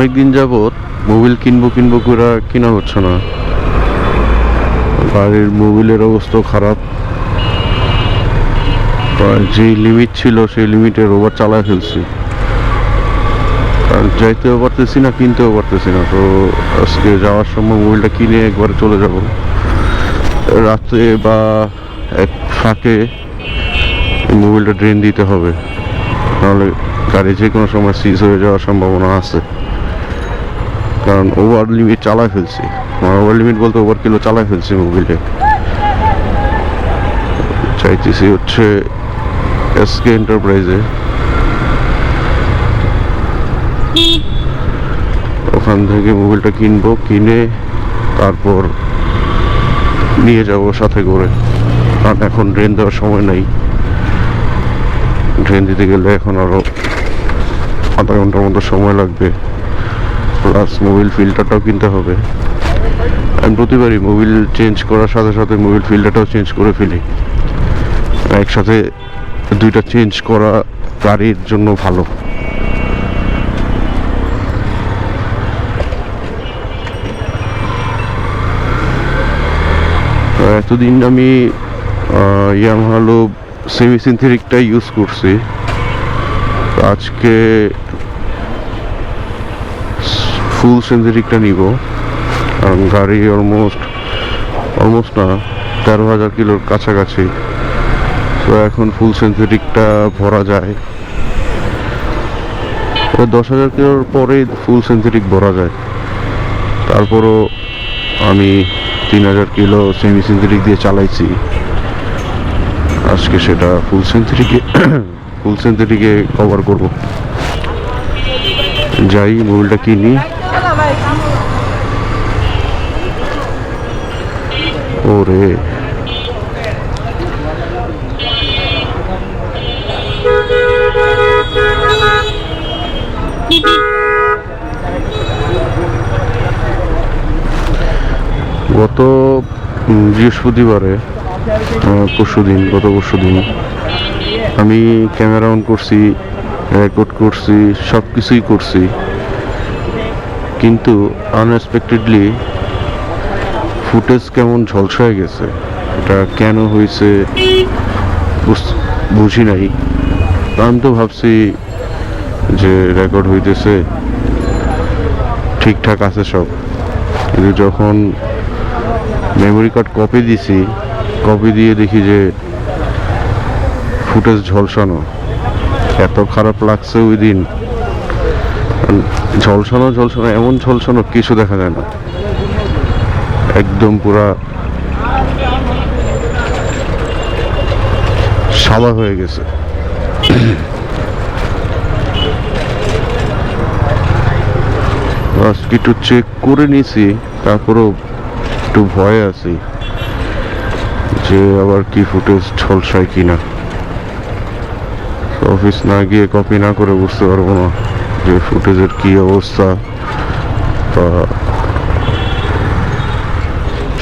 অনেক দিন যাবৎ মোবিল কিনবো কিনবো করে কিনা হচ্ছে না। গাড়ির মোবিলের অবস্থা খারাপ। যে লিমিট ছিল, সেই লিমিটের ওভার চালায় ফেলছি। আর যাইতেও পারতেছি না, কিনতেও পারতেছি না। তো আজকে যাওয়ার সময় মোবিলটা কিনে একবারে চলে যাব। রাতে বা এক ফাঁকে মোবিলটা ড্রেন দিতে হবে। নাহলে গাড়ি যে কোনো সময় সিজ হয়ে যাওয়ার সম্ভাবনা আছে। কারণ ওভার লিমিট চালায় ফেলছি। ওভার লিমিট বলতে ওভার কিলো চালায় ফেলছি মোবিলে চাইতেছি হচ্ছে এসকে এন্টারপ্রাইজে ওখান থেকে মোবিলটা কিনবো কিনে তারপর নিয়ে যাব সাথে করে। কারণ এখন ড্রেন দেওয়ার সময় নাই। ড্রেন দিতে গেলে এখন আরও আধা ঘণ্টার মতো সময় লাগবে। প্লাস মোবিল ফিল্টারটাও কিনতে হবে। আমি প্রতিবারই মোবিল চেঞ্জ করার সাথে সাথে মোবিল ফিল্টারটাও চেঞ্জ করে ফেলি। একসাথে দুইটা চেঞ্জ করা গাড়ির জন্য ভালো। এতদিন আমি ইয়ামাহালো সেমি সিনথেটিকটা ইউজ করছি। আজকে ফুল সিনথেটিকটা নিব। কারণ গাড়ি অলমোস্ট অলমোস্ট না, তেরো হাজার কিলোর কাছাকাছি। তো এখন ফুল সিনথেটিকটা ভরা যায়। দশ হাজার কিলোর পরেই ফুল সিনথেটিক ভরা যায়। তারপরও আমি তিন হাজার কিলো সেমি সিনথেটিক দিয়ে চালাইছি। আজকে সেটা ফুল সেঞ্চুরিকে ফুল সেঞ্চুরিকে কভার করব। যাই মোবিলটা কিনি। গত বৃহস্পতিবারে পরশু দিন, গত পরশু দিন, আমি ক্যামেরা অন করছি, রেকর্ড করছি সব কিছুই করছি। কিন্তু আনএক্সপেক্টেডলি ফুটেজ কেমন ঝলসা হয়ে গেছে? এটা কেন হয়েছে? বুঝি নাই। আমি তো ভাবছি যে রেকর্ড হইতেছে, ঠিকঠাক আছে সব। কিন্তু যখন মেমোরি কার্ড কপি দিছি কপি দিয়ে দেখি যে ফুটেজ ঝলসানো, এত খারাপ লাগছে ওই দিন। ঝলসানো ঝলসানো, এমন ঝলসানো কিছু দেখা যায় না। একদম পুরা সাদা হয়ে গেছে। একটু চেক করে নিছি, তারপরেও একটু ভয়ে আছি যে আবার কি ফুটেজ ঝলসায় কিনা। অফিস না গিয়ে কপি না করে বুঝতে পারব না যে ফুটেজের কি অবস্থা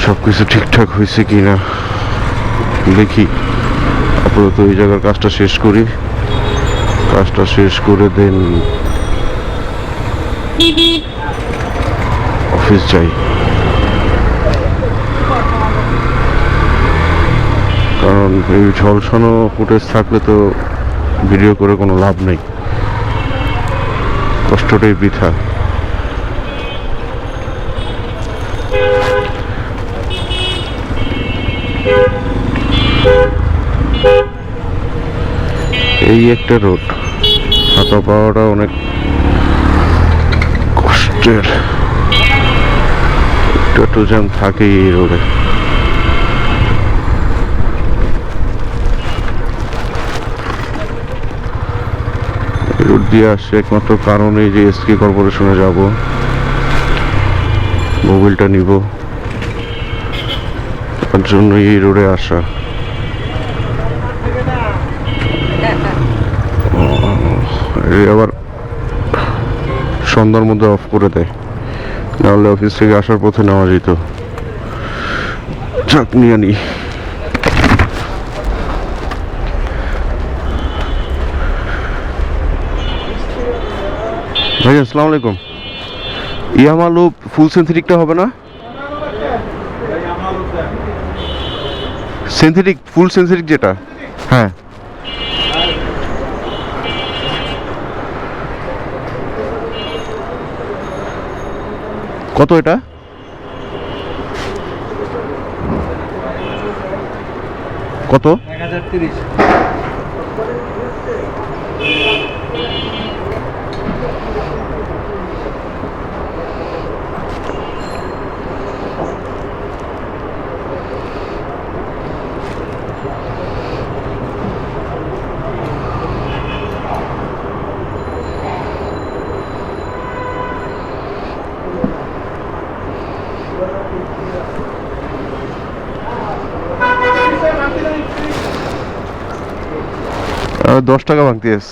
সব কিছু ঠিকঠাক হয়েছে কিনা? দেখি। আপাতত এই জায়গার কাজটা শেষ করি। কাজটা শেষ করে দেন অফিস যাই। কারণ এই ঝলসানো ফুটেজ থাকলে তো ভিডিও করে কোনো লাভ নেই। কষ্টটাই বৃথা। এই একটা রোড। হাঁটা পাওয়াটা অনেক কষ্টের। একটু জ্যাম থাকেই এই রোডে। রোড দিয়ে আসছে একমাত্র কারণে যে এসকে কর্পোরেশনে যাব। মোবিলটা নিব। তার জন্য এই রোডে আসা। আবার সন্ধ্যার মধ্যে অফ করে দেয়। নাহলে অফিস থেকে আসার পথে নেওয়া যেত। চাক নিয়ে নি। ভাই আসসালামু আলাইকুম। ইয়ামালু ফুল সিনথেটিকটা হবে না? সিনথেটিক ফুল সিনথেটিক যেটা? হ্যাঁ। কত এটা? কত? এক হাজার তিরিশ। দশ টাকা ভাঙতে এস